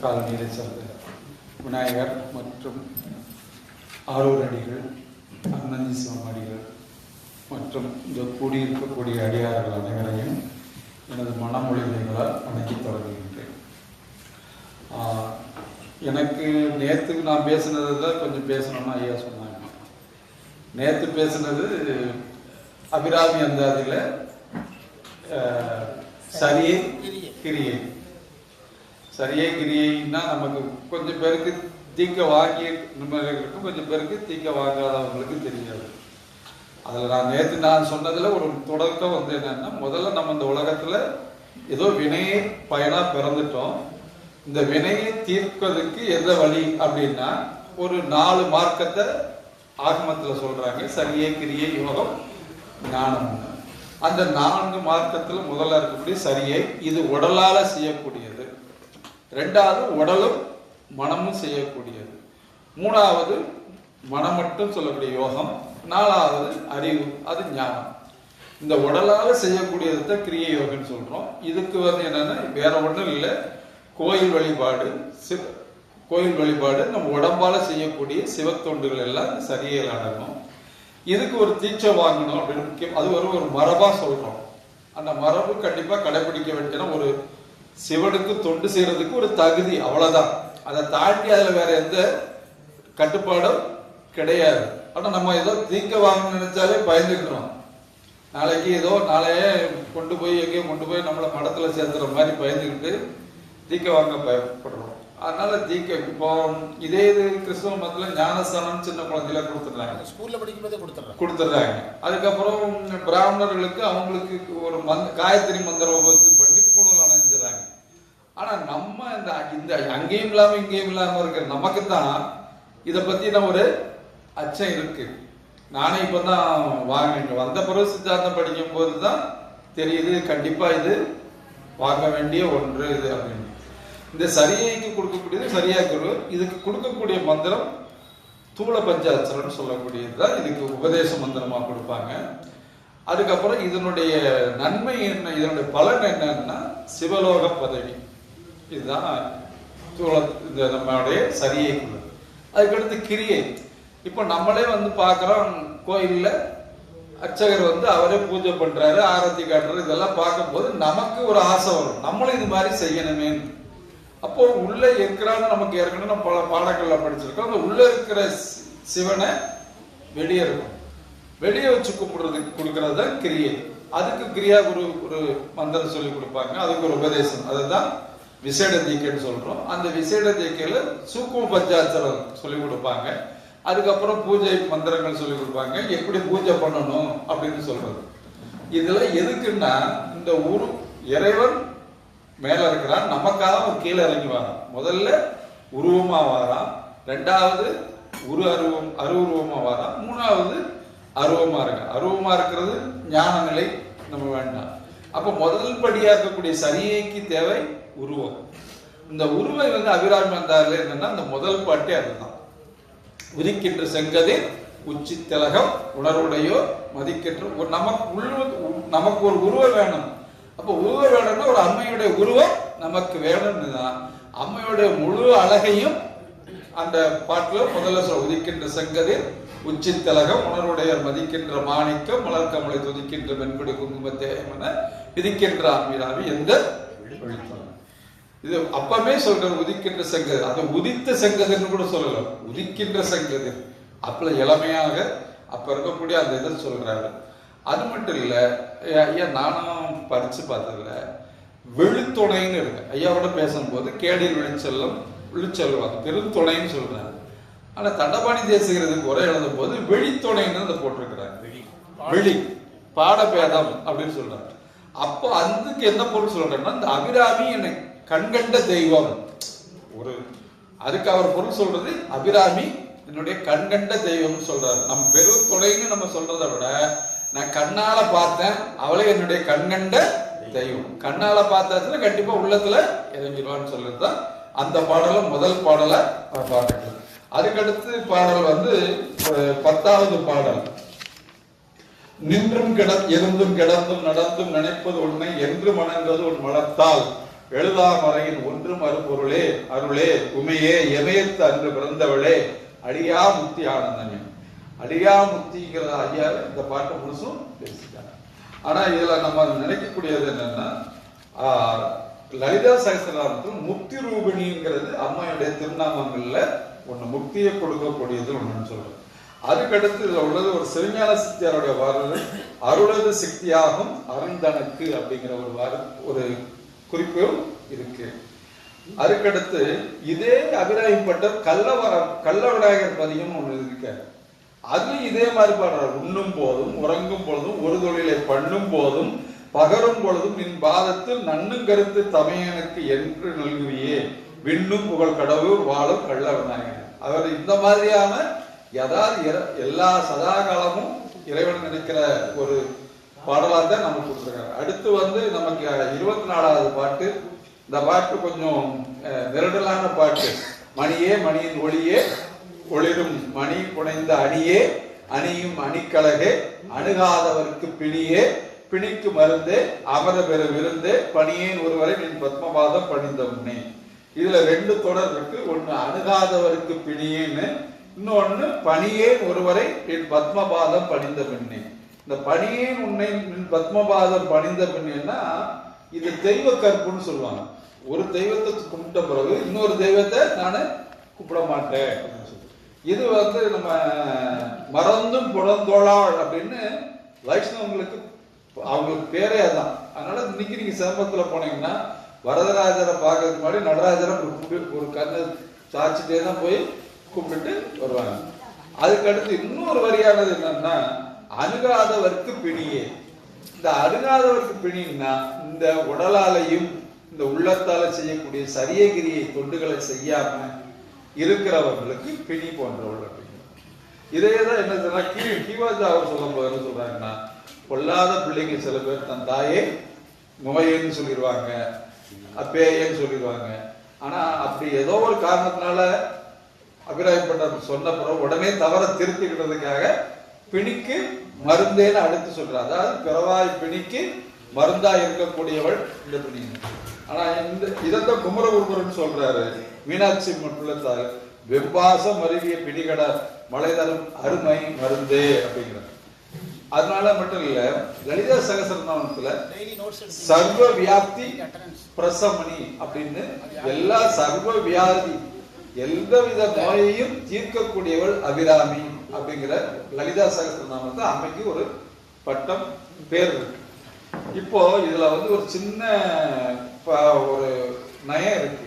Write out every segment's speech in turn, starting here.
காலநிலை சார்ந்த விநாயகர் மற்றும் ஆரூர் அடிகள் அன்னந்தி சிவமடிகள் மற்றும் இந்த கூடியிருக்கக்கூடிய அடியார்கள் அனைவரையும் எனது மனமொழிகளால் வணங்கி தொடங்குகின்றேன். எனக்கு நேற்றுக்கு நான் பேசுனதில் கொஞ்சம் பேசணும்னு ஐயா சொன்னாங்க. நேற்று பேசுனது அபிராமி அந்தாதியில் சரியே கிரியை. சரியை கிரியைன்னா நமக்கு கொஞ்சம் பேருக்கு தீக்க வாங்கி இருக்கும் கொஞ்சம் பேருக்கு தீக்க வாங்காதவங்களுக்கு தெரியாது. அதில் நான் நேற்று நான் சொன்னதில் ஒரு தொடக்கம் வந்து என்னென்னா முதல்ல நம்ம இந்த உலகத்தில் ஏதோ வினையை பயனாக பிறந்துட்டோம். இந்த வினையை தீர்ப்பதற்கு எந்த வழி அப்படின்னா ஒரு நாலு மார்க்கத்தை ஆகமத்தில் சொல்கிறாங்க சரியை கிரியை யோகம் ஞானம். அந்த நான்கு மார்க்கத்தில் முதல்ல இருக்கக்கூடிய சரியை இது உடலால் செய்யக்கூடியது. ரெண்டாவது உடலும் மனமும் செய்யக்கூடியது. மூணாவது மனம் மட்டும் சொல்லக்கூடிய யோகம். நாலாவது அறிவு அது ஞானம். இந்த உடலால் செய்யக்கூடியது தான் கிரிய யோகம்னு சொல்றோம். இதுக்கு வந்து என்னன்னா வேற ஒன்றும் இல்லை. கோயில் வழிபாடு சிவ கோயில் வழிபாடு நம்ம உடம்பால செய்யக்கூடிய சிவத்தொண்டுகள் எல்லாம் சரியில் அடங்கும் இதுக்கு ஒரு தீட்சை வாங்கணும் அப்படின்னு முக்கியம். அது ஒரு ஒரு மரபா சொல்றோம். அந்த மரபு கண்டிப்பா கடைபிடிக்க வேண்டிய ஒரு சிவனுக்கு தொண்டு செய்யறதுக்கு ஒரு தகுதி அவ்வளவுதான். அதை தாண்டி அதுல வேற எந்த கட்டுப்பாடும் கிடையாது. ஆனா நம்ம ஏதோ தீக்க வாங்க நினைச்சாலே பயந்துக்கிறோம் நாளைக்கு ஏதோ நாளையே கொண்டு போய் எங்கேயோ கொண்டு போய் நம்மளை மடத்துல சேர்த்துற மாதிரி பயந்துக்கிட்டு தீக்க வாங்க பயப்படுறோம். அதனால தீக்க இப்போ இதே இது கிறிஸ்தவ மதத்துல ஞானஸ்தானம் சின்ன குழந்தையில கொடுத்துடுறாங்க. ஸ்கூல்ல படிக்கும்போதே கொடுத்துட்றேன் கொடுத்துட்றாங்க. அதுக்கப்புறம் பிராமணர்களுக்கு அவங்களுக்கு ஒரு மந்த காயத்ரி மந்திரம் பண்ணி பூணூல் அணைஞ்சிடறாங்க ஆனா நம்ம இந்த இந்த அங்கேயும் இல்லாம இங்கேயும் இல்லாம இருக்கிற நமக்கு தான் இதை பத்தின ஒரு அச்சம் இருக்கு. நானே இப்போ தான் வாங்கினேன் வந்த பிறகு சித்தாந்தம் படிக்கும் போது தான் தெரியுது கண்டிப்பா இது வாங்க வேண்டிய ஒன்று இது அப்படின்னு. இந்த சரியைக்கு கொடுக்கக்கூடியது சரியா குரு இதுக்கு கொடுக்கக்கூடிய மந்திரம் தூள பஞ்சாட்சரம்னு சொல்லக்கூடியது தான் இதுக்கு உபதேச மந்திரமா கொடுப்பாங்க. அதுக்கப்புறம் இதனுடைய நன்மை என்ன இதனுடைய பலன் என்னன்னா சிவலோக பதவி. இதுதான் தூள இந்த நம்மளுடைய சரியை அதுக்கடுத்து கிரியை. இப்போ நம்மளே வந்து பார்க்குறோம் கோயிலில் அர்ச்சகர் வந்து அவரே பூஜை பண்ணுறாரு ஆரத்தி காட்டுறாரு இதெல்லாம் பார்க்கும்போது நமக்கு ஒரு ஆசை வரும். நம்மளும் இது மாதிரி செய்யணுமே. அப்போ உள்ளே இருக்கிறான்னு நமக்கு ஏற்கனவே நம்ம பல பாடங்கள்ல படிச்சிருக்கோம். அந்த உள்ளே இருக்கிற சிவனை வெளியே இருக்கும். வெளியே வச்சு கும்பிடுறதுக்கு கொடுக்கறது தான் கிரியை. அதுக்கு கிரியா குரு ஒரு மந்திரம் சொல்லி கொடுப்பாங்க. அதுக்கு ஒரு உபதேசம். அதுதான் விசேட தீக்கைன்னு சொல்றோம். அந்த விசேட தீக்கையில சூக்கும் பஞ்சாச்சரம் சொல்லி கொடுப்பாங்க. அதுக்கப்புறம் பூஜை மந்திரங்கள் சொல்லி கொடுப்பாங்க. எப்படி பூஜை பண்ணணும் அப்படின்னு சொல்றது. இதெல்லாம் எதுக்குன்னா இந்த ஊர் இறைவன் மேல இருக்கிறான். நமக்காக கீழே இறங்கி வரான். முதல்ல உருவமா வாரான். ரெண்டாவது உரு அருவம் அருவுருவமா வாரான். மூணாவது அருவமா இருக்கு அருவமா இருக்கிறது ஞான நிலை நம்ம வேண்டாம். அப்ப முதல் படியா இருக்கக்கூடிய சரியைக்கு தேவை உருவம். இந்த உருவை வந்து அபிராமி வந்தாரில் என்னன்னா அந்த முதல் பாட்டே அதுதான். உதிக்கின்ற செங்கதிர் உச்சி திலகம் உணர்வுடையோ மதிக்கின்ற ஒரு நமக்கு உள்ள நமக்கு ஒரு உருவம் வேணும். அப்ப உருவம் வேணும்னா ஒரு அம்மையுடைய உருவம் நமக்கு வேணும்னு தான் அம்மையுடைய முழு அழகையும் அந்த பாட்டில் முதல்ல சொல்ல உதிக்கின்ற செங்கதில் உச்சி திலகம் உணர்வுடையர் மதிக்கின்ற மாணிக்கம் மலர்கமலை துதிக்கின்ற வெண்படி குங்குமத்தேயம் என விதிக்கின்ற அம்மிராவி எந்த? வெளித்தனம் இது அப்பவே சொல்றது உதிக்கின்ற செங்கதிர் அது உதித்த செங்கதிர்னு கூட சொல்லலாம். உதிக்கின்ற செங்கதிர் அப்பல இளமையாக அப்ப இருக்கக்கூடிய அந்த இதை சொல்றாரு. அது மட்டும் இல்ல ஐயா, நானும் படிச்சு பார்த்ததுல விழுத்துணைன்னு இருக்கு. ஐயாவோட பேசும்போது கேடில் விழிச்செல்லும் விழிச்செல்வாங்க பெருந்துணைன்னு சொல்றாரு. ஆனா தண்டபாணி தேசிகிறதுக்கு உரை எழுதும் போது வெளித்துணைன்னு அதை போட்டிருக்கிறாங்க வெளி பாடபேதம் அப்படின்னு சொல்றாரு. அப்போ அதுக்கு என்ன பொருள் சொல்றேன்னா இந்த அபிராமி என்னை கண்கண்ட தெய்வம். ஒரு அதுக்கு அவர் பொருள் சொல்றது அபிராமி என்னுடைய கண்கண்ட தெய்வம்னு சொல்றாரு. நம்ம பெரும் துணைன்னு நம்ம சொல்றதை விட நான் கண்ணால பார்த்தேன் அவளே என்னுடைய கண்கண்ட தெய்வம். கண்ணால பார்த்தாச்சுன்னா கண்டிப்பா உள்ளத்துல இறங்கிடுவான்னு சொல்றது அந்த பாடல முதல் பாடலை அவர் பார்க்கணும் அதுக்கடுத்து பாடல் வந்து பத்தாவது பாடல். நின்றும் கிட இருந்தும் கிடந்தும் நடந்தும் நினைப்பது உண்மை என்று மணந்தது உன் மனத்தால். எழுதாமறையின் ஒன்றும் அருப்பொருளே அருளே உமையே எமயத்து அன்று பிறந்தவளே அடியா முத்தி ஆனந்தமே அடியா முத்திங்கிற ஐயா இந்த பாட்டை முழுசும் பேசிட்டாங்க. ஆனா இதுல நம்ம நினைக்கக்கூடியது என்னன்னா லலிதா சகஸ்திரநாமத்தில் முக்தி ரூபிணிங்கிறது அம்மையுடைய திருநாமங்கள்ல ஒண்ணு முக்தியை கொடுக்கக்கூடியது ஒண்ணுன்னு சொல்றோம். அதுக்கடுத்து இதுல உள்ளது ஒரு சிவஞான சித்தியாருடைய வாரது அருளது சக்தியாகும் அருந்தனக்கு அப்படிங்கிற ஒரு வார ஒரு குறிப்பும் இருக்கு. அதுக்கடுத்து இதே அபிராயப்பட்டர் கள்ளவரம் கள்ள விநாயகர் பதியம் ஒண்ணு இருக்காரு அது இதே மாதிரி பாடுறார். உண்ணும் போதும் உறங்கும் பொழுதும் ஒரு தொழிலை பண்ணும் போதும் பகரும் பொழுதும் நின் பாதத்தில் நன்னும் கருத்து தமையனுக்கு என்று நல்குவியே. விண்ணும் புகழ் கடவுள் வாழும் கள்ள விநாயகர் அவர் இந்த மாதிரியான ஏதாவது எல்லா சதா காலமும் இறைவன் நினைக்கிற ஒரு பாடலாக தான் நமக்கு கொடுத்துருக்காங்க. அடுத்து வந்து நமக்கு இருபத்தி நாலாவது பாட்டு. இந்த பாட்டு கொஞ்சம் அஹ், நெருடலான பாட்டு. மணியே மணியின் ஒளியே ஒளிரும் மணி புனைந்த அணியே அணியும் அணிக்கழகே அணுகாதவர்க்கு பிணியே பிணிக்கு மருந்தே அமர பெற விருந்து பணியேன் ஒருவரை நின் பத்மபாதம் பணிந்த உன்னே இதுல ரெண்டு தொடர் இருக்கு. ஒண்ணு அணுகாதவருக்கு பிணியேன்னு இன்னொன்னு பணியேன் ஒருவரை என் பத்மபாதம் பணிந்த பின்னே இந்த பணியேன் உன்னை பத்மபாதம் பணிந்த பின்னேன்னா இது தெய்வ கற்புன்னு சொல்லுவாங்க. ஒரு தெய்வத்தை கும்பிட்ட பிறகு இன்னொரு தெய்வத்தை நான் கூப்பிட மாட்டேன். அப்படின்னு சொல்லி. இது வந்து நம்ம மறந்தும் புலந்தோளாள் அப்படின்னு வைஷ்ணவங்களுக்கு அவங்களுக்கு பேரே அதான். அதனால இன்னைக்கு நீங்க சிதம்பரத்துல போனீங்கன்னா வரதராஜரை பார்க்கறதுக்கு முன்னாடி நடராஜரை ஒரு ஒரு கண்ணை சாச்சிட்டே தான் போய் கும்பிட்டுட்டு வருவாங்க. அதுக்கடுத்து இன்னொரு வரியானது என்னன்னா அணுகாதவர்க்கு பிணியே. இந்த அணுகாதவர்க்கு பிணின்னா இந்த உடலாலையும் இந்த உள்ளத்தால செய்யக்கூடிய சரியகிரியை தொண்டுகளை செய்யாம இருக்கிறவர்களுக்கு பிணி போன்றவர்கள் அப்படிங்கிறார் இதே தான் என்ன சொன்னா கீ கீவாஜா அவர் சொல்லும் போது என்ன சொல்றாங்கன்னா கொல்லாத பிள்ளைங்க சில பேர் தன் தாயே நோயேன்னு சொல்லிடுவாங்க அப்பேயேன்னு சொல்லிடுவாங்க. ஆனா அப்படி ஏதோ ஒரு காரணத்தினால அபிராயப்பட்ட சொன்ன பிறகு உடனே தவற திருத்திக்கிறதுக்காக பிணிக்கு மருந்தேன்னு அடுத்து சொல்றார். அதாவது பிறவாய் பிணிக்கு மருந்தா இருக்கக்கூடியவள் இந்த பிணி ஆனா இந்த இதைத்தான் குமரகுருபரன் சொல்றாரு மீனாட்சி மட்டுள்ளத்தால் வெம்பாசம் அருவிய பிடிகட மலை தரும் அருமை மருந்தே அப்படிங்கிறார். அதனால மட்டும் இல்ல லலிதா சகசரநாமத்துல சர்வ வியாப்தி. பிரசமணி அப்படின்னு எல்லா சர்வ வியாதி எந்தவித நோயையும் தீர்க்கக்கூடியவள் அபிராமி. அப்படிங்கிற லலிதா சகஸ்திரநாமத்தை அன்னைக்கு ஒரு பட்டம் பேர் இருக்கு. இப்போ இதுல வந்து ஒரு சின்ன ப- ஒரு நயம் இருக்கு.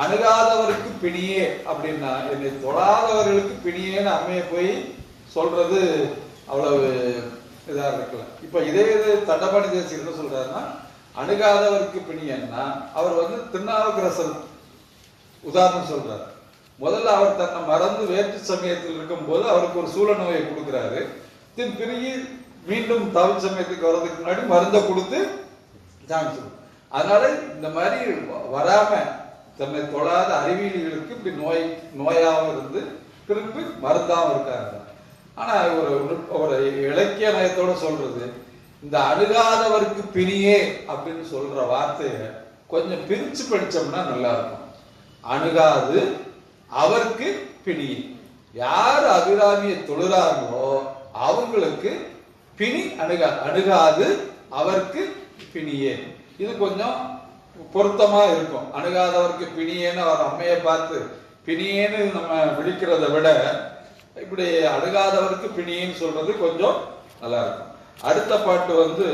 அணுகாதவருக்கு பிணியே அப்படின்னா என்னை தொடாதவர்களுக்கு பிணியேன்னு அம்மையை போய் சொல்றது அவ்வளவு இதா இருக்கல. இப்ப இதே இது தண்டபாணி தேசி என்ன சொல்றாருன்னா அணுகாதவருக்கு பிணியன்னா அவர் வந்து திருநாவுக்கரசர் உதாரணம் சொல்றாரு. முதல்ல அவர் தன்னை மறந்து வேற்று சமயத்தில் இருக்கும்போது அவருக்கு ஒரு சூழ நோயை கொடுக்குறாரு. தின் பிறகு மீண்டும் தமிழ் சமயத்துக்கு வர்றதுக்கு முன்னாடி மருந்தை கொடுத்து சான்ஸ் அதனால இந்த மாதிரி வ- வராம தன்னை தொடாத அறிவியலிகளுக்கு இப்படி நோய் நோயாவும் இருந்து திருப்பி மருந்தாகவும் இருக்காங்க. ஆனா ஒரு ஒரு இலக்கிய நயத்தோட சொல்றது இந்த அணுகாதவருக்கு பிரியே அப்படின்னு சொல்ற வார்த்தையை கொஞ்சம் பிரிச்சு படிச்சோம்னா நல்லா இருக்கும். அணுகாது அவருக்கு பிணி யார் அபிராமியை தொழுறாங்களோ அவங்களுக்கு பிணி அணுகா அணுகாது அவருக்கு பிணியே. இது கொஞ்சம் பொருத்தமா இருக்கும். அணுகாதவருக்கு பிணியேன்னு அவர் அம்மையை பார்த்து பிணியேன்னு நம்ம விழிக்கிறத விட இப்படி அணுகாதவருக்கு பிணியேன்னு சொல்றது கொஞ்சம் நல்லா இருக்கும். அடுத்த பாட்டு வந்து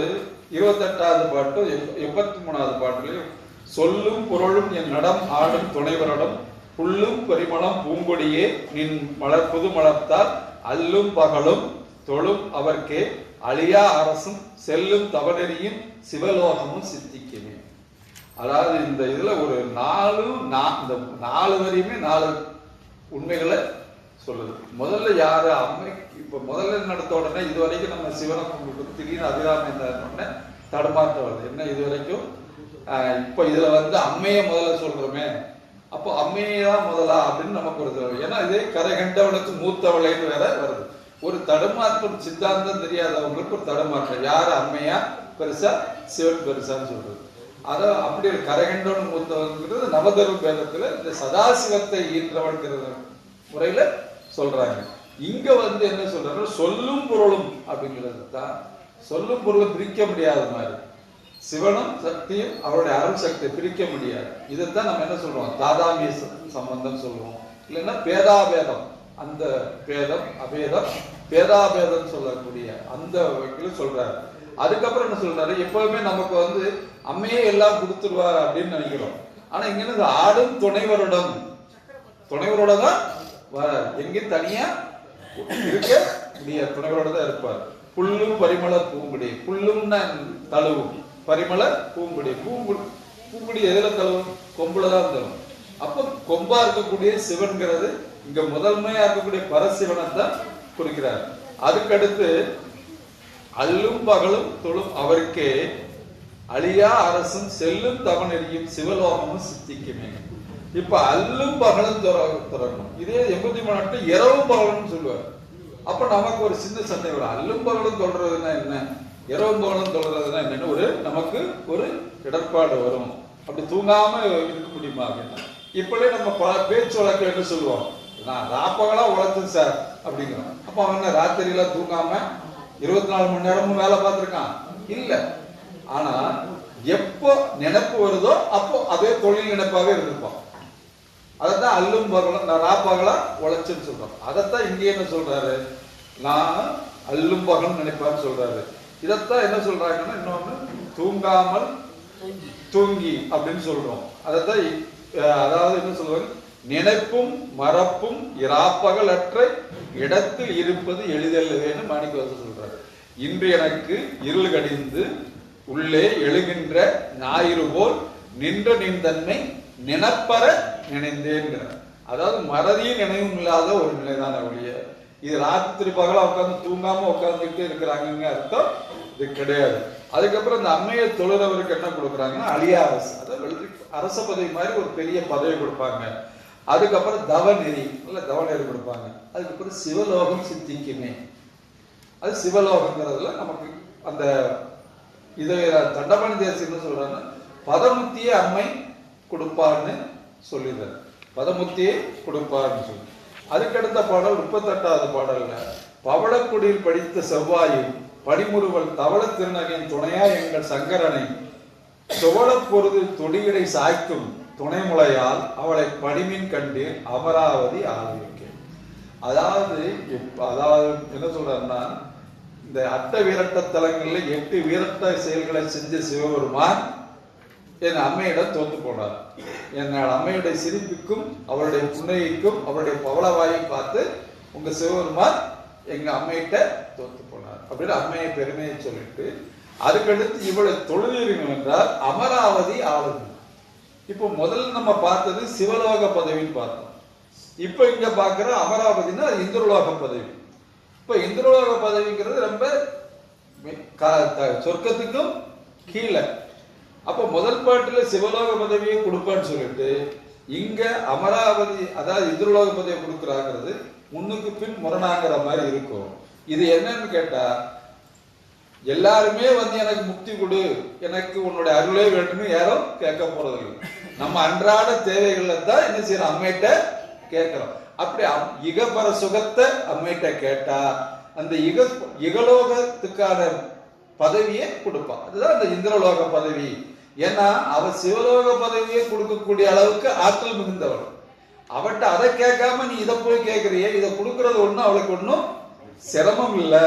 இருபத்தெட்டாவது பாட்டு எண்பத்தி மூணாவது பாட்டுலையும் சொல்லும் பொருளும் என் நடம் ஆடும் துணைவரிடம் புல்லும் பரிமளம் பூங்கொடியே நின் மலர் புது மலர்த்தால் அல்லும் பகலும் தொழும் அவர்க்கே அழியா அரசும் செல்லும் தவநெறியும் சிவலோகமும் சித்திக்குமே. அதாவது இந்த இதுல ஒரு நாலு நா- இந்த நாலு வரையுமே நாலு உண்மைகளை சொல்லுது. முதல்ல யாரு அம்மை இப்ப முதல்ல நடத்த உடனே இது வரைக்கும் நம்ம சிவனை கும்பிட்டு திடீர்னு அபிராமி உடனே தடுமாற்றம் வருது என்ன இது வரைக்கும்? இப்ப இதுல வந்து அம்மையை முதல்ல சொல்றோமே. அப்போ அம்மையே தான் முதலா அப்படின்னு நமக்கு ஒரு தடவை ஏன்னா இதே கரை கண்டவனுக்கு மூத்தவளைன்னு வேற வருது. ஒரு தடுமாற்றம் சித்தாந்தம் தெரியாதவங்களுக்கு ஒரு தடுமாற்றம். யார் அம்மையா பெருசா சிவன் பெருசான்னு சொல்றது. அதான் அப்படி ஒரு கரகண்டவன் மூத்தவன்கிறது நவதர்வ பேதத்துல இந்த சதாசிவத்தை ஈன்றவன்கிற முறையில சொல்றாங்க. இங்க வந்து என்ன சொல்றாங்க சொல்லும் பொருளும் அப்படிங்கிறது தான் சொல்லும் பொருளும் பிரிக்க முடியாத மாதிரி. சிவனும் சக்தியும் அவருடைய அருள் சக்தியை பிரிக்க முடியாது. இதைத்தான் நம்ம என்ன சொல்றோம்? தாதாமிய சம்பந்தம் சொல்லுவோம் இல்லைன்னா பேதாபேதம். அந்த பேதம் அபேதம் பேதாபேதம் சொல்லக்கூடிய அந்த வகையில் சொல்றாரு. அதுக்கப்புறம் என்ன சொல்றாரு? எப்பவுமே நமக்கு வந்து அம்மையே எல்லாம் கொடுத்துருவார் அப்படின்னு நினைக்கிறோம். ஆனா இங்க என்ன ஆடும் துணைவருடன் துணைவரோட தான் வரார். எங்கேயும் தனியா இருக்க முடியாது. துணைவரோட தான் இருப்பார். புல்லும் பரிமள பூங்குடி. புல்லும்னா தழுவும். பரிமள பூங்குடி. பூங்குடி பூங்குடி எதுல தழுவும்? கொம்புல தான் தழுவும். அப்ப கொம்பா இருக்கக்கூடிய சிவன்கிறது இங்க முதன்மையா இருக்கக்கூடிய பரசிவனை தான் குறிக்கிறார். அதுக்கடுத்து அல்லும் பகலும் தொழும் அவருக்கே அழியா அரசும் செல்லும் தவனெறியும் சிவலோகமும் சித்திக்குமே. இப்ப அல்லும் பகலும் துறக்கணும் இதே எம்பத்தி மூணு இரவும் பகலும் சொல்லுவார். அப்ப நமக்கு ஒரு சின்ன சண்டை வரும். அல்லும் பகலும் தொடர்றதுன்னா என்ன? இரவும் தொடர்றதுனா என்னென்னு என்னன்னு ஒரு நமக்கு ஒரு இடர்பாடு வரும். அப்படி தூங்காம இருக்க முடியுமா அப்படின்னா இப்படி நம்ம பல பேச்சு வழக்கு என்ன சொல்லுவோம். நான் ராப்பகலா உழைச்சேன் சார் அப்படிங்கிறோம். அப்ப அவன் என்ன ராத்திரியில தூங்காம இருபத்தி நாலு மணி நேரமும் வேலை பார்த்திருக்கான்? இல்ல. ஆனா எப்போ நினைப்பு வருதோ அப்போ அதே தொழில் நினைப்பாவே இருந்திருப்பான். அதைத்தான் அல்லும் பகலும் நான் ராப்பகலா உழைச்சேன்னு சொல்றோம். அதைத்தான் இங்கே என்ன சொல்றாரு? நான் அல்லும் பகலும் நினைப்பான்னு சொல்றாரு. இதைத்தான் என்ன சொல்றாங்கன்னா இன்னொன்று தூங்காமல் தூங்கி அப்படின்னு சொல்றோம். அதைத்தான் அதாவது என்ன சொல்லுவாங்க நினைப்பும் மறப்பும் இராப்பகலற்ற இடத்தில் இருப்பது எளிதல்லவேன்னு மாணிக்கவாசர் சொல்றாரு. இன்று எனக்கு இருள் கடிந்து உள்ளே எழுகின்ற ஞாயிறு போல் நின்ற தன்மை நினப்பற நினைந்தேங்கிறார் அதாவது மறதியும் நினைவும் இல்லாத ஒரு நிலைதான் அவளுடைய இது ராத்திரி பகலாக உட்காந்து தூங்காம உட்காந்துக்கிட்டே இருக்கிறாங்கங்க அர்த்தம் இது கிடையாது. அதுக்கப்புறம் இந்த அம்மையை தொழுறவருக்கு என்ன கொடுக்குறாங்கன்னா அழியா அரசு அதாவது அரச பதவி மாதிரி ஒரு பெரிய பதவி கொடுப்பாங்க. அதுக்கப்புறம் தவநெறி இல்லை தவநெறி கொடுப்பாங்க. அதுக்கப்புறம் சிவலோகம் சித்திக்குமே. அது சிவலோகங்கிறதுல நமக்கு அந்த இதை தண்டபாணி தேசி என்ன சொல்றாங்கன்னா பதமுத்தியே அம்மை கொடுப்பாருன்னு சொல்லிடுறாரு. பதமுத்தியே கொடுப்பான்னு சொல்லி. அதுக்கடுத்த பாடல் முப்பத்தெட்டாவது பாடல்ல பவளக்குடியில் படித்த செவ்வாயும் படிமுறுவல் தவள திருநகையின் துணையா எங்கள் சங்கரனை. துவள பொருது துடியடை சாய்க்கும் துணைமுலையால் அவளை படிமின் கண்டு அமராவதி ஆரம்பிக்கேன் அதாவது அதாவது என்ன சொல்றாருன்னா இந்த அட்ட வீரட்ட தலங்களில் எட்டு வீரட்ட செயல்களை செஞ்ச சிவபெருமான் என் அம்மையிடம் தோத்து போனார். என் அம்மையுடைய சிரிப்புக்கும் அவருடைய புன்னகைக்கும் அவருடைய பவளவாயை பார்த்து உங்க சிவபெருமான் எங்க அம்மையிட்ட தோத்து அப்படின்னு அம்மையை பெருமையை சொல்லிட்டு அதுக்கடுத்து இவ்வளவு தொழுதீர்கள் என்றால் அமராவதி ஆளுநர். இப்போ முதல்ல நம்ம பார்த்தது சிவலோக பதவின்னு பார்த்தோம். இப்போ இங்க பார்க்கிற அமராவதினா இந்திரலோக பதவி. இப்போ இந்திரலோக பதவிங்கிறது ரொம்ப சொர்க்கத்துக்கும் கீழே. அப்போ முதல் பாட்டில் சிவலோக பதவியை கொடுப்பான்னு சொல்லிட்டு இங்க அமராவதி அதாவது இந்திரலோக பதவியை கொடுக்குறாங்கிறது முன்னுக்கு பின் முரணாங்கிற மாதிரி இருக்கும். இது என்னன்னு கேட்டா எல்லாருமே வந்து எனக்கு முக்தி கொடு எனக்கு உன்னுடைய அருளே வேண்டும்னு யாரும் கேட்க போறதில்லை. நம்ம அன்றாட தேவைகள்ல தான் என்ன செய்யறோம்? அம்மையிட்ட கேட்கிறோம். அப்படி அம்- இகபர சுகத்தை அம்மையிட்ட கேட்டா அந்த இக இகலோகத்துக்கான பதவியை கொடுப்பான். அதுதான் அந்த இந்திரலோக பதவி. ஏன்னா அவ சிவலோக பதவியை கொடுக்கக்கூடிய அளவுக்கு ஆற்றல் மிகுந்தவள் அவட்ட அதை கேட்காம நீ இதை போய் கேட்கறியே இதை கொடுக்கறது ஒண்ணும் அவளுக்கு ஒன்றும் சிரமம் இல்லை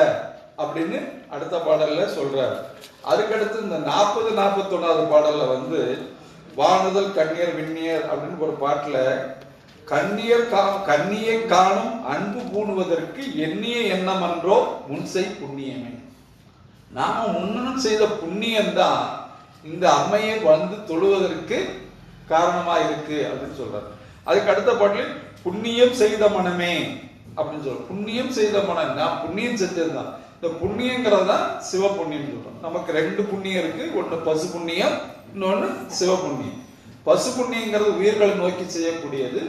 அப்படின்னு அடுத்த பாடல்ல சொல்றாரு. அதுக்கடுத்து இந்த நாற்பது நாற்பத்தொன்னாவது பாடல்ல வந்து வானுதல் கண்ணியர் விண்ணியர் அப்படின்னு ஒரு பாட்டுல கண்ணியர் கா கண்ணியை காணும் அன்பு பூணுவதற்கு எண்ணிய எண்ணம் அன்றோ முன்சை புண்ணியமே. நாம முன்னும் செய்த புண்ணியம்தான் இந்த அம்மையை வந்து தொழுவதற்கு காரணமா இருக்கு அப்படின்னு சொல்றாரு. அதுக்கு அடுத்த பாட்டில் புண்ணியம் செய்த மனமே அப்படின்னு சொல்றோம். புண்ணியம் செய்த நான் புண்ணியம் செஞ்சதுதான். இந்த புண்ணியங்கிறது தான் சிவ புண்ணியம் சொல்றோம். நமக்கு ரெண்டு புண்ணியம் இருக்கு. ஒன்னு பசு புண்ணியம் இன்னொன்னு சிவ புண்ணியம் பசு புண்ணியங்கிறது உயிர்களை நோக்கி செய்யக்கூடியது.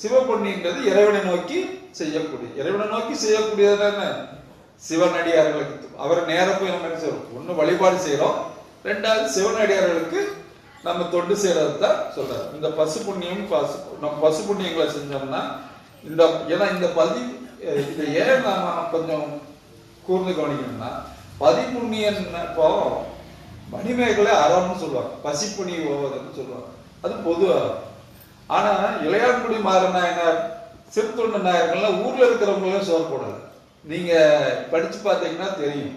சிவ புண்ணியங்கிறது இறைவனை நோக்கி செய்யக்கூடியது. இறைவனை நோக்கி செய்யக்கூடியது என்ன? சிவனடியார்களுக்கு. அவர் நேர போய் நம்ம என்ன செய்றோம் ஒண்ணு வழிபாடு செய்யறோம். ரெண்டாவது சிவனடியார்களுக்கு நம்ம தொண்டு செய்யறது தான் சொல்றாரு. இந்த பசு புண்ணியம் பசு நம்ம பசு புண்ணியங்களை செஞ்சோம்னா இந்த ஏன்னா இந்த பதி இந்த ஏன் நாம கொஞ்சம் கூர்ந்து கவனிக்கணும்னா பதி இப்போ மணிமேகலை அறம்னு சொல்லுவாங்க. பசிப்புணி ஓவதுன்னு சொல்லுவாங்க. அது பொதுவாக ஆனா இளையான்குடி மாறனாயனார் சிறுத்தொண்டு நாயகங்கள்லாம் ஊர்ல இருக்கிறவங்களும் சோறு போடல நீங்க படிச்சு பார்த்தீங்கன்னா தெரியும்.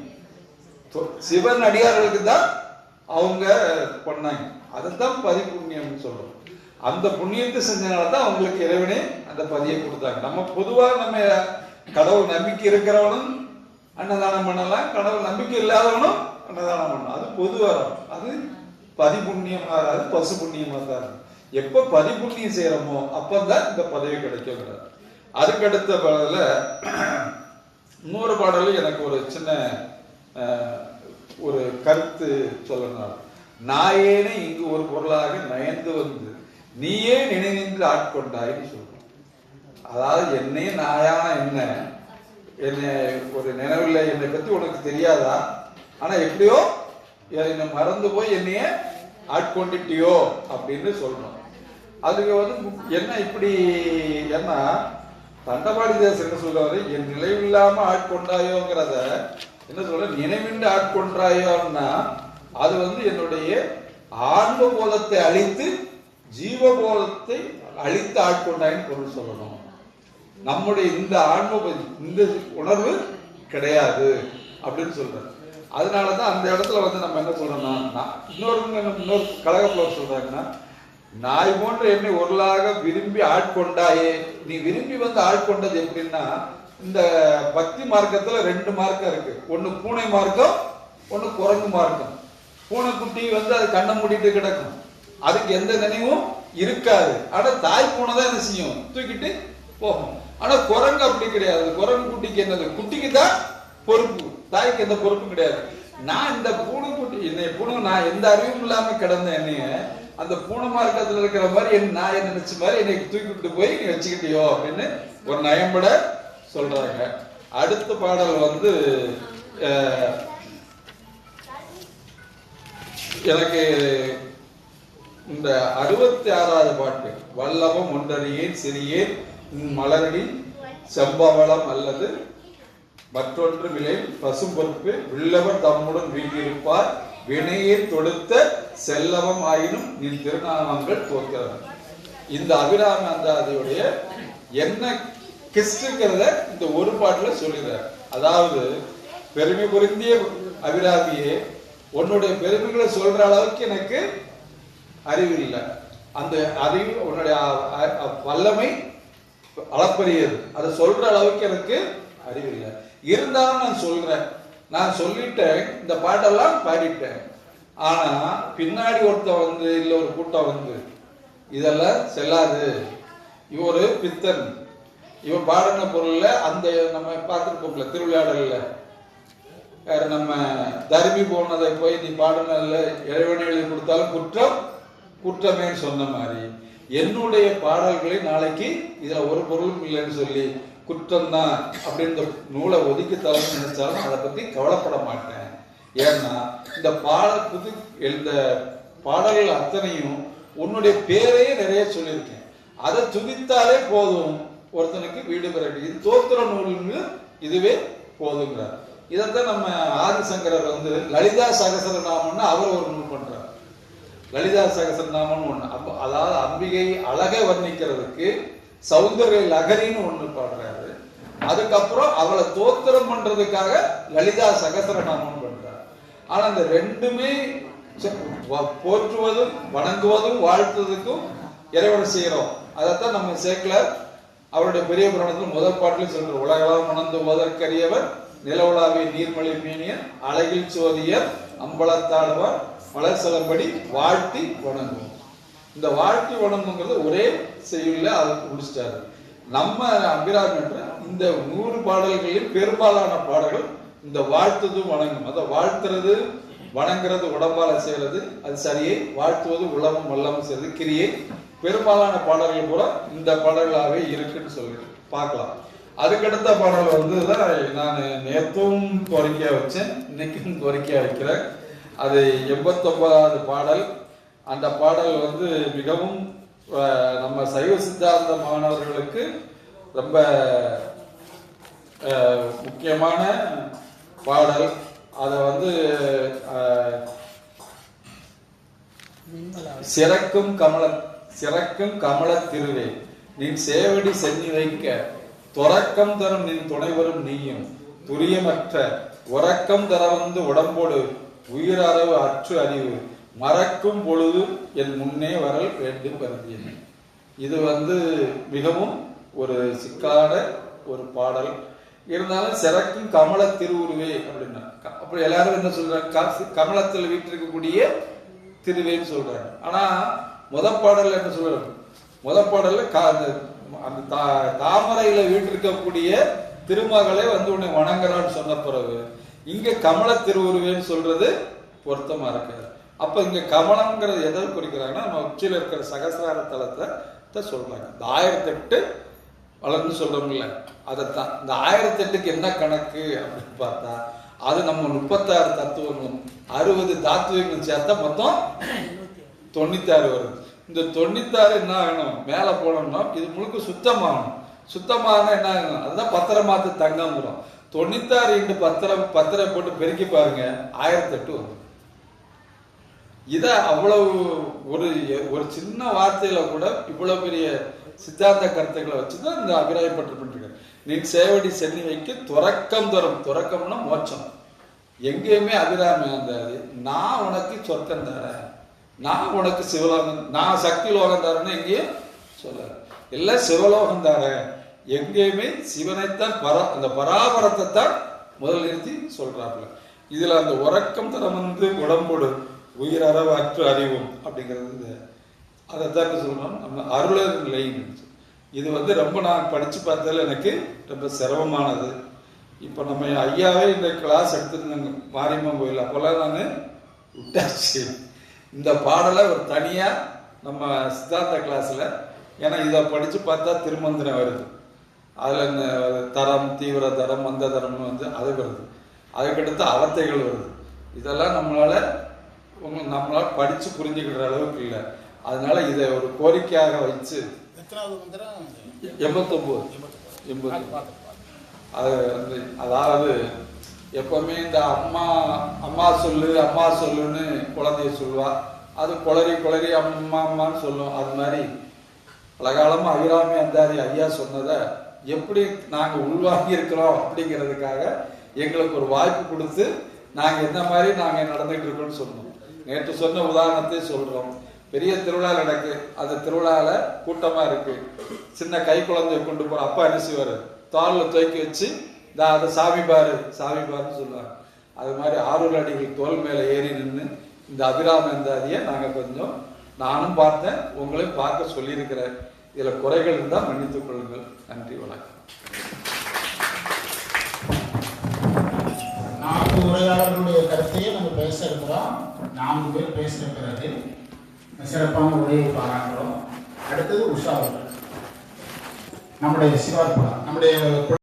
சிவன் அடியார்களுக்கு தான் அவங்க பண்ணாங்க. அதைத்தான் தான் புண்ணியம்னு சொல்றோம். அந்த புண்ணியத்தை செஞ்சனால தான் அவங்களுக்கு இறைவனே அந்த பதியை கொடுத்தாங்க. நம்ம பொதுவாக நம்ம கடவுள் நம்பிக்கை இருக்கிறவனும் அன்னதானம் பண்ணலாம் கடவுள் நம்பிக்கை இல்லாதவனும் அன்னதானம் பண்ணலாம். அது பொதுவாக அது பதி புண்ணியமா அது பசு புண்ணியமாக தான் எப்போ எப்ப பதி புண்ணியம் தான் இந்த பதவி கிடைக்குங்கிறார் அதுக்கடுத்த பாடலில் இன்னொரு பாடலும் எனக்கு ஒரு சின்ன ஒரு கருத்து சொல்லணும். நாயேனே இங்கு ஒரு பொருளாக நயந்து வந்து நீயே நினைந்து ஆட்கொண்டாய்ன்னு சொல்றோம் அதாவது என்னே நாயான என்ன? என்னை ஒரு நினைவில் என்னை பத்தி உனக்கு தெரியாதா? ஆனா எப்படியோ என்னை மறந்து போய் என்னைய ஆட்கொண்டுட்டியோ அப்படின்னு சொல்றோம். அதுக்கு வந்து என்ன இப்படி என்ன தண்டபாடி தேசம் என்ன சொல்றாரு? என் நிலைவில்லாம ஆட்கொண்டாயோங்கிறத என்ன சொல்ற? நினைவின்றி ஆட்கொண்டாயோன்னா அது வந்து என்னுடைய ஆன்ம போதத்தை அழித்து ஜீவபோதத்தை அழித்து ஆட்கொண்டாயின்னு பொருள் சொல்லணும். நம்முடைய இந்த ஆன்ம இந்த உணர்வு கிடையாது அப்படின்னு சொல்றாரு. அதனாலதான் அந்த இடத்துல வந்து நம்ம என்ன சொல்றோம்னா நான் இன்னொரு கழகப்புல சொல்றாங்கன்னா நாய் போன்ற என்னை ஒருளாக விரும்பி ஆட்கொண்டாயே நீ விரும்பி வந்து ஆட்கொண்டது எப்படின்னா இந்த பக்தி மார்க்கத்துல ரெண்டு மார்க்கம் இருக்கு. ஒன்று பூனை மார்க்கம் ஒன்று குரங்கு மார்க்கம். பூனைக்குட்டி வந்து அது கண்ணை மூடிட்டு கிடக்கும். அதுக்கு எந்த நினைவும் இருக்காது. ஆனா தாய் பூனை தான் என்ன செய்யும். தூக்கிட்டு போகும். ஆனா குரங்கு அப்படி கிடையாது. குரங்கு குட்டிக்கு என்னது? குட்டிக்கு தான் பொறுப்பு. தாய்க்கு எந்த பொறுப்பும் கிடையாது. நான் இந்த பூனை குட்டி என்னை பூனை நான் எந்த அறிவும் இல்லாம கிடந்த என்னைய அந்த பூனை மார்க்கத்துல இருக்கிற மாதிரி என் நான் என்ன நினைச்ச மாதிரி என்னை தூக்கிட்டு போய் நீ வச்சுக்கிட்டியோ அப்படின்னு ஒரு நயம்பட சொல்றாங்க. அடுத்த பாடல் வந்து எனக்கு இந்த அறுபத்தி ஆறாவது பாட்டு வல்லவம் ஒன்றறியேன் சிறியேன் மலர்களின் மலரடி செம்பவளம் அல்லது மற்றொன்று விலை பசும் பொறுப்பு வில்லவர் தம்முடன் வீட்டிருப்பார் வினையை தொடுத்த செல்லவம் ஆயினும் நின் திருநாமங்கள் தோற்கிறது. இந்த அபிராம அந்தாதியுடைய என்ன கிஸ்டுங்கிறத இந்த ஒரு பாட்டுல சொல்லுகிறார் அதாவது பெருமை பொருந்திய அபிராமியே உன்னுடைய பெருமைகளை சொல்ற அளவுக்கு எனக்கு அறிவு இல்லை. அந்த அறிவு உன்னுடைய வல்லமை அளப்பரியது. அதை சொல்ற அளவுக்கு எனக்கு அறிவு இல்லை. இருந்தாலும் நான் சொல்றேன். நான் சொல்லிட்டேன். இந்த பாட்டெல்லாம் பாடிட்டேன். ஆனா பின்னாடி ஒருத்தன் வந்து இல்லை ஒரு கூட்டம் வந்து இதெல்லாம் செல்லாது. இவன் ஒரு பித்தன். இவன் பாடின பொருள்ல அந்த நம்ம பார்த்துருப்போம்ல திருவிளையாடல்ல. வேற நம்ம தருமி போனதை போய் நீ பாடினதுல இறைவன் எழுதி கொடுத்தாலும் குற்றம் குற்றமேன்னு சொன்ன மாதிரி என்னுடைய பாடல்களை நாளைக்கு இதுல ஒரு பொருளும் இல்லைன்னு சொல்லி குற்றம் தான் அப்படின்னு நூலை ஒதுக்கி தரணும்னு நினைச்சாலும் அதை பத்தி கவலைப்பட மாட்டேன். ஏன்னா இந்த பாடல் புது இந்த பாடல்கள் அத்தனையும் உன்னுடைய பேரையே நிறைய சொல்லியிருக்கேன். அதை துதித்தாலே போதும். ஒருத்தனுக்கு வீடு பெற இது தோத்திர நூல்னு இதுவே போதுங்கிறார் இதைத்தான் நம்ம ஆதிசங்கரர் வந்து லலிதா சகசரநாமம்னு அவர் ஒரு நூல் பண்றார். லலிதா சகசரநாமம்னு ஒண்ணு. அப்ப அதாவது அம்பிகை அழகை வர்ணிக்கிறதுக்கு சௌந்தர்ய லகரின்னு ஒண்ணு பாடுறாரு. அதுக்கப்புறம் அவளை தோத்திரம் பண்றதுக்காக லலிதா சகசரநாமம் பண்றாரு. ஆனா அந்த ரெண்டுமே போற்றுவதும் வணங்குவதும் வாழ்த்துவதற்கும் இறைவன் செய்கிறோம் அதைத்தான் நம்ம சேர்க்கல. அவருடைய பெரிய புராணத்தில் முதல் பாட்டில் சொல்ற உலகளாம் உணர்ந்து நில நிலவுலாவிய நீர்மொழி மீனியர் அழகில் சோதியர் அம்பலத்தாடுவார் மலர் செலம்படி வாழ்த்தி வணங்கும் இந்த வாழ்த்தி வணங்குங்கிறது ஒரே செய்யுள்ள அதை முடிச்சிட்டாரு. நம்ம அபிராமன்ற இந்த நூறு பாடல்களில் பெரும்பாலான பாடல்கள் இந்த வாழ்த்துதும் வணங்கும். அதை வாழ்த்துறது வணங்குறது உடம்பால செய்யறது அது சரியை வாழ்த்துவது உளமும் வல்லமும் செய்யறது கிரியை. பெரும்பாலான பாடல்கள் கூட இந்த பாடல்களாகவே இருக்குன்னு சொல்லி பார்க்கலாம். அதுக்கடுத்த பாடல் வந்து தான் நான் நேற்றும் கோரிக்கையாக வச்சேன் இன்னைக்கும் கோரிக்கையாக வைக்கிறேன். அது எண்பத்தொன்பதாவது பாடல். அந்த பாடல் வந்து மிகவும் நம்ம சைவ சித்தாந்த மாணவர்களுக்கு ரொம்ப அஹ், முக்கியமான பாடல். அதை வந்து சிறக்கும் கமல சிறக்கும் கமல திருவே நின் சேவடி சென்னி வைக்க துறக்கம் தரும் நின் துணைவரும் நீயும் துரியமற்ற உறக்கம் தர வந்து உடம்போடு உயிர் அளவு அற்று அறிவு. மறக்கும் பொழுது என் முன்னே வரல் வேண்டும் கருதியேன் இது வந்து மிகவும் ஒரு சிக்கலான ஒரு பாடல். இருந்தாலும் சிறக்கும் கமல திருவுருவே அப்படின்னா க- அப்படி எல்லாரும் என்ன சொல்றாங்க? கமலத்தில் வீட்டிருக்கக்கூடிய திருவேன்னு சொல்றாங்க. ஆனா முத பாடல் என்ன சொல்றாங்க? முத பாடல்ல கா- அந்த- அந்த தா- தாமரையில வீட்டிருக்கக்கூடிய திருமகளை வந்து உன்னை வணங்குறான்னு சொன்ன பிறகு இங்க கமல திருவுருவேன்னு சொல்றது பொருத்தமா இருக்காது அப்ப இங்க கமலம்ங்கிறது எதை குறிக்கிறாங்கன்னா நம்ம உச்சியில் இருக்கிற சகசிரார தலத்தை தான் சொல்றாங்க. இந்த ஆயிரத்தி எட்டு வளர்ந்து சொல்றோம்ல அதைத்தான். இந்த ஆயிரத்தி எட்டுக்கு என்ன கணக்கு அப்படின்னு பார்த்தா அது நம்ம முப்பத்தாறு தத்துவங்களும் அறுபது தாத்துவங்களும் சேர்த்தா மொத்தம் தொண்ணூத்தாறு வருது இந்த தொண்ணூத்தாறு என்ன ஆகணும்? மேலே போனோம்னா இது முழுக்க சுத்தமாகணும். சுத்தமாக என்ன ஆகணும்? அதுதான் பத்திரமாத்து தங்கம்ங்கிறோம். தொண்ணூத்தாறு இன்ட்டு பத்திரம் பத்திரம் போட்டு பெருக்கி பாருங்க ஆயிரத்தி எட்டு வரும். இத அவ்வளவு ஒரு ஒரு சின்ன வார்த்தையில கூட இவ்வளவு பெரிய சித்தாந்த கருத்துக்களை வச்சுதான் இந்த அபிராயப்பட்டு நீ சேவடி சென்னி வைக்க துறக்கம் தரும். துறக்கம்னா மோட்சம். எங்கேயுமே அபிராமி அந்த நான் உனக்கு சொர்க்கம் தரேன். நான் உனக்கு சிவலோகம் நான் சக்தி லோகம் தரேன்னு எங்கேயும் சொல்ல எல்லாம் சிவலோகம் தரேன். எங்கேயுமே சிவனைத்தான் பரா அந்த பராபரத்தை தான் முதல் நிறுத்தி சொல்றாப்புல. இதுல அந்த உறக்கம் தரம் வந்து உடம்போடு உயிர் அறவு அற்று அறிவும் அப்படிங்கிறது அதை தான் சொல்லணும் நம்ம அருளர் நிலைன்னு இது வந்து ரொம்ப நான் படிச்சு பார்த்ததுல எனக்கு ரொம்ப சிரமமானது. இப்போ நம்ம ஐயாவே இந்த கிளாஸ் எடுத்துருந்தாங்க மாரியம்மன் கோயில் அப்போல்லாம் நான் விட்டாச்சு. இந்த பாடலை ஒரு தனியாக நம்ம சித்தார்த்த கிளாஸில் ஏன்னா இதை படித்து பார்த்தா திருமந்திரம் வருது. அதில் இந்த தரம் தீவிர தரம் மந்த தரம்னு வந்து அது வருது. அதுக்கடுத்து அவத்தைகள் வருது. இதெல்லாம் நம்மளால உங்க நம்மளால படித்து புரிஞ்சுக்கிற அளவுக்கு இல்லை. அதனால இதை ஒரு கோரிக்கையாக வச்சு எண்பத்தொம்போது. எண்பத்தி அது வந்து அதாவது எப்பவுமே இந்த அம்மா அம்மா சொல்லு அம்மா சொல்லுன்னு குழந்தைய சொல்லுவா. அது குளறி குளறி அம்மா அம்மான்னு சொல்லும். அது மாதிரி பலகாலமா அபிராமி அந்தாதி ஐயா சொன்னதை எப்படி நாங்க உள்வாங்கி இருக்கிறோம் அப்படிங்கிறதுக்காக எங்களுக்கு ஒரு வாய்ப்பு கொடுத்து நாங்க என்ன மாதிரி நாங்க நடந்துகிட்டு இருக்கோம்னு சொன்னோம். நேற்று சொன்ன உதாரணத்தை சொல்றோம். பெரிய திருவிழா நடக்கு அந்த திருவிழால கூட்டமா இருக்கு. சின்ன கை குழந்தை கொண்டு போற அப்பா என்ன செய்வாரு? தாளில் தூக்கி வச்சு இந்த அதை சாமி பாரு சாமி பாருன்னு சொல்லுவாங்க அது மாதிரி ஆரூர் அடிகள் தோல் மேல ஏறி நின்று இந்த அபிராம அந்தாதியை நாங்க கொஞ்சம் நானும் பார்த்தேன் உங்களையும் பார்க்க சொல்லியிருக்கிறேன். இதில் குறைகள் இருந்தால் மன்னித்துக் கொள்ளுங்கள். நன்றி வணக்கம். நான்கு உரையாளர்களுடைய கருத்தையே நம்ம பேச இருக்கிறோம். நான்கு பேர் பேசுகிற பிறகு சிறப்பான உரையை பாராட்டுறோம் அடுத்தது உஷா அவர்கள். நம்முடைய சிவாத்மா நம்முடைய